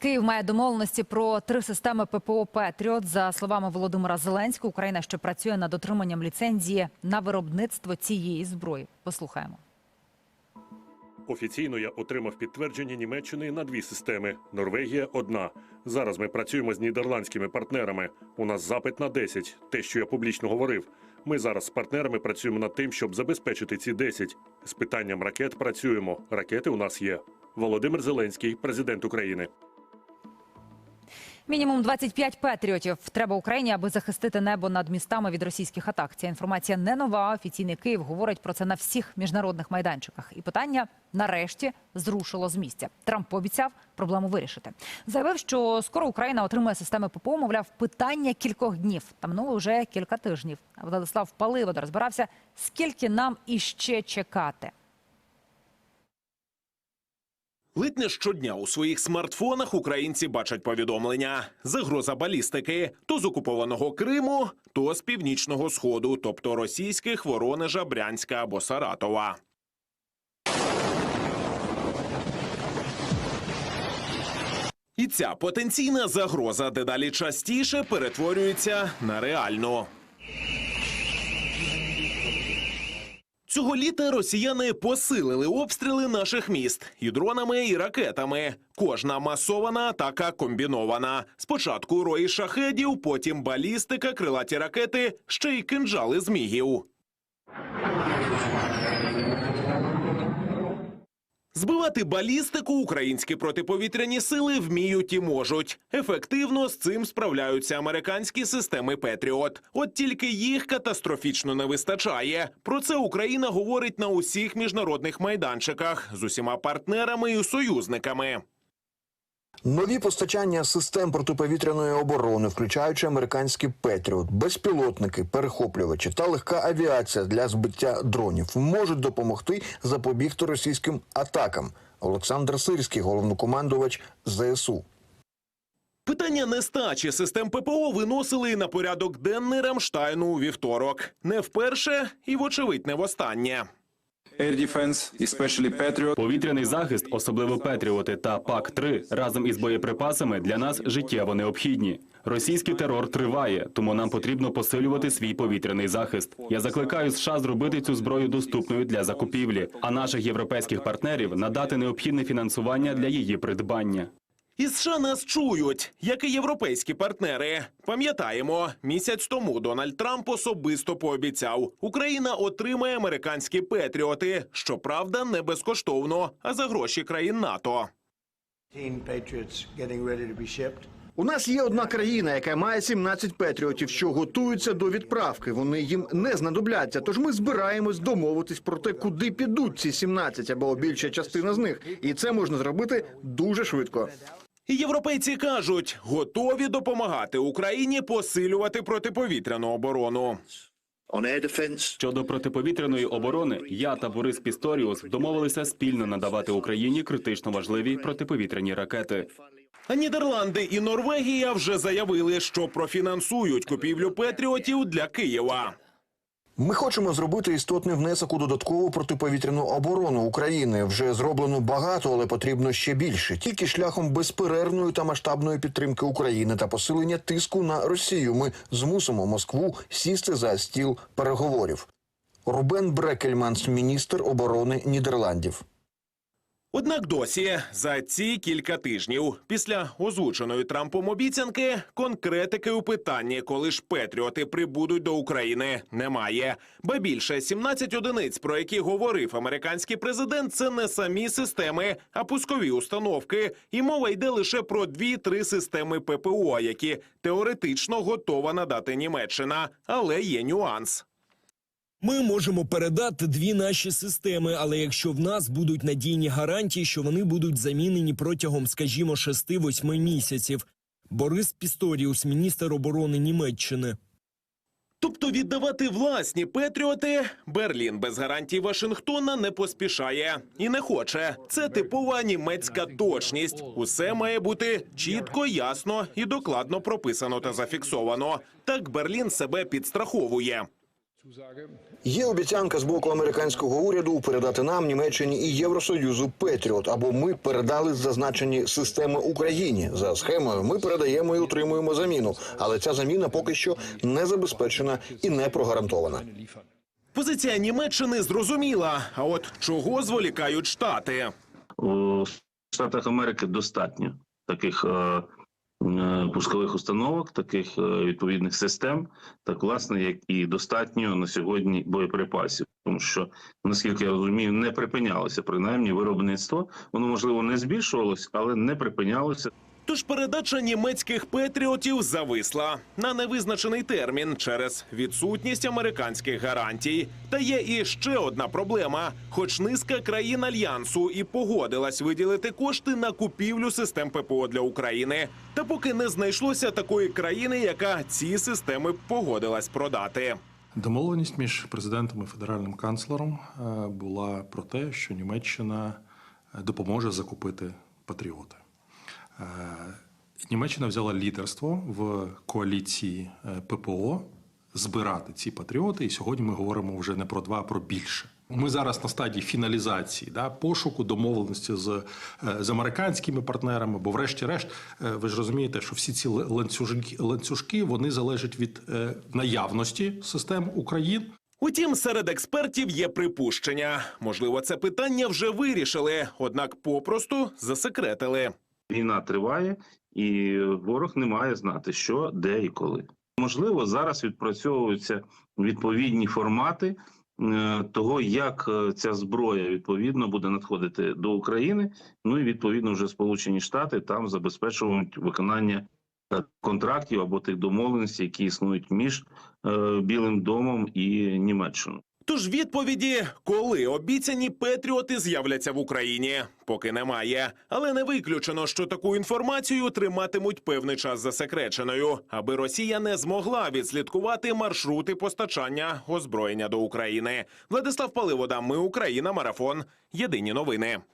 Київ має домовленості про три системи ППО Петріот. За словами Володимира Зеленського, Україна ще працює над отриманням ліцензії на виробництво цієї зброї. Послухаємо. Офіційно я отримав підтвердження Німеччини на дві системи. Норвегія одна. Зараз ми працюємо з нідерландськими партнерами. У нас запит на 10, те, що я публічно говорив. Ми зараз з партнерами працюємо над тим, щоб забезпечити ці 10. З питанням ракет працюємо. Ракети у нас є. Володимир Зеленський, президент України. Мінімум 25 патріотів треба Україні, аби захистити небо над містами від російських атак. Ця інформація не нова. Офіційний Київ говорить про це на всіх міжнародних майданчиках. І питання нарешті зрушило з місця. Трамп пообіцяв проблему вирішити. Заявив, що скоро Україна отримає системи ППО. Мовляв, питання кількох днів. Та минуло вже кілька тижнів. Владислав Паливода розбирався, скільки нам іще чекати. Ледь не щодня у своїх смартфонах українці бачать повідомлення: загроза балістики то з окупованого Криму, то з північного сходу, тобто російських Воронежа, Брянська або Саратова. І ця потенційна загроза дедалі частіше перетворюється на реальну. Цього літа росіяни посилили обстріли наших міст і дронами, і ракетами. Кожна масована атака комбінована. Спочатку рої шахедів, потім балістика, крилаті ракети, ще й кинджали змігів. Збивати балістику українські протиповітряні сили вміють і можуть. Ефективно з цим справляються американські системи Петріот. От тільки їх катастрофічно не вистачає. Про це Україна говорить на усіх міжнародних майданчиках з усіма партнерами і союзниками. Нові постачання систем протиповітряної оборони, включаючи американські Петріот, безпілотники, перехоплювачі та легка авіація для збиття дронів, можуть допомогти запобігти російським атакам. Олександр Сирський, головнокомандувач ЗСУ. Питання нестачі систем ППО виносили на порядок денний Рамштайну у вівторок. Не вперше і, вочевидь, не востаннє. Air defense, especially Patriot, Повітряний захист, особливо Петріоти та ПАК-3, разом із боєприпасами для нас життєво необхідні. Російський терор триває, тому нам потрібно посилювати свій повітряний захист. Я закликаю США зробити цю зброю доступною для закупівлі, а наших європейських партнерів надати необхідне фінансування для її придбання. І США нас чують, як і європейські партнери. Пам'ятаємо, місяць тому Дональд Трамп особисто пообіцяв, Україна отримає американські петріоти, щоправда, не безкоштовно, а за гроші країн НАТО. 15 Patriots getting ready to be shipped. У нас є одна країна, яка має 17 патріотів, що готуються до відправки. Вони їм не знадобляться. Тож ми збираємось домовитись про те, куди підуть ці 17 або більша частина з них, і це можна зробити дуже швидко. Європейці кажуть, готові допомагати Україні посилювати протиповітряну оборону. Щодо протиповітряної оборони, я та Борис Пісторіус домовилися спільно надавати Україні критично важливі протиповітряні ракети. Нідерланди і Норвегія вже заявили, що профінансують купівлю петріотів для Києва. Ми хочемо зробити істотний внесок у додаткову протиповітряну оборону України. Вже зроблено багато, але потрібно ще більше. Тільки шляхом безперервної та масштабної підтримки України та посилення тиску на Росію. Ми змусимо Москву сісти за стіл переговорів. Рубен Брекельманс, міністр оборони Нідерландів. Однак досі за ці кілька тижнів після озвученої Трампом обіцянки конкретики у питанні, коли ж петріоти прибудуть до України, немає. Ба більше 17 одиниць, про які говорив американський президент, це не самі системи, а пускові установки. І мова йде лише про дві-три системи ППО, які теоретично готова надати Німеччина, але є нюанс. Ми можемо передати дві наші системи, але якщо в нас будуть надійні гарантії, що вони будуть замінені протягом, скажімо, 6-8 місяців. Борис Пісторіус, міністр оборони Німеччини. Тобто віддавати власні петріоти Берлін без гарантій Вашингтона не поспішає і не хоче. Це типова німецька точність. Усе має бути чітко, ясно і докладно прописано та зафіксовано. Так Берлін себе підстраховує. Є обіцянка з боку американського уряду передати нам Німеччині і Євросоюзу Петріот, або ми передали зазначені системи Україні. За схемою ми передаємо і отримуємо заміну, але ця заміна поки що не забезпечена і не прогарантована. Позиція Німеччини зрозуміла. А от чого зволікають штати? у Штатах Америки достатньо таких е, пускових установок, таких е, відповідних систем, так власне, як і достатньо на сьогодні боєприпасів. Тому що, наскільки я розумію, не припинялося принаймні виробництво. Воно можливо не збільшувалось, але не припинялося. Тож передача німецьких петріотів зависла на невизначений термін через відсутність американських гарантій. Та є і ще одна проблема: хоч низка країн альянсу і погодилась виділити кошти на купівлю систем ППО для України. Та поки не знайшлося такої країни, яка ці системи погодилась продати. Домовленість між президентом і федеральним канцлером е, була про те, що Німеччина е, допоможе закупити патріоти. Е, Німеччина взяла лідерство в коаліції е, ППО збирати ці патріоти, і сьогодні ми говоримо вже не про два, а про більше. Ми зараз на стадії фіналізації да, пошуку домовленості з, е, з американськими партнерами, бо, врешті-решт, ви ж розумієте, що всі ці ланцюжки, ланцюжки вони залежать від наявності систем України. Утім, серед експертів є припущення. Можливо, це питання вже вирішили, однак попросту засекретили. Війна триває, і ворог не має знати, що, де і коли. Можливо, зараз відпрацьовуються відповідні формати е, того, як е, ця зброя відповідно буде надходити до України. Ну і відповідно вже Сполучені Штати там забезпечують виконання е, контрактів або тих домовленостей, які існують між Білим домом і Німеччиною. Тож відповіді, коли обіцяні петріоти з'являться в Україні, поки немає. Але не виключено, що таку інформацію триматимуть певний час засекреченою, аби Росія не змогла відслідкувати маршрути постачання озброєння до України. Владислав Паливода, ми Україна, марафон. Єдині новини.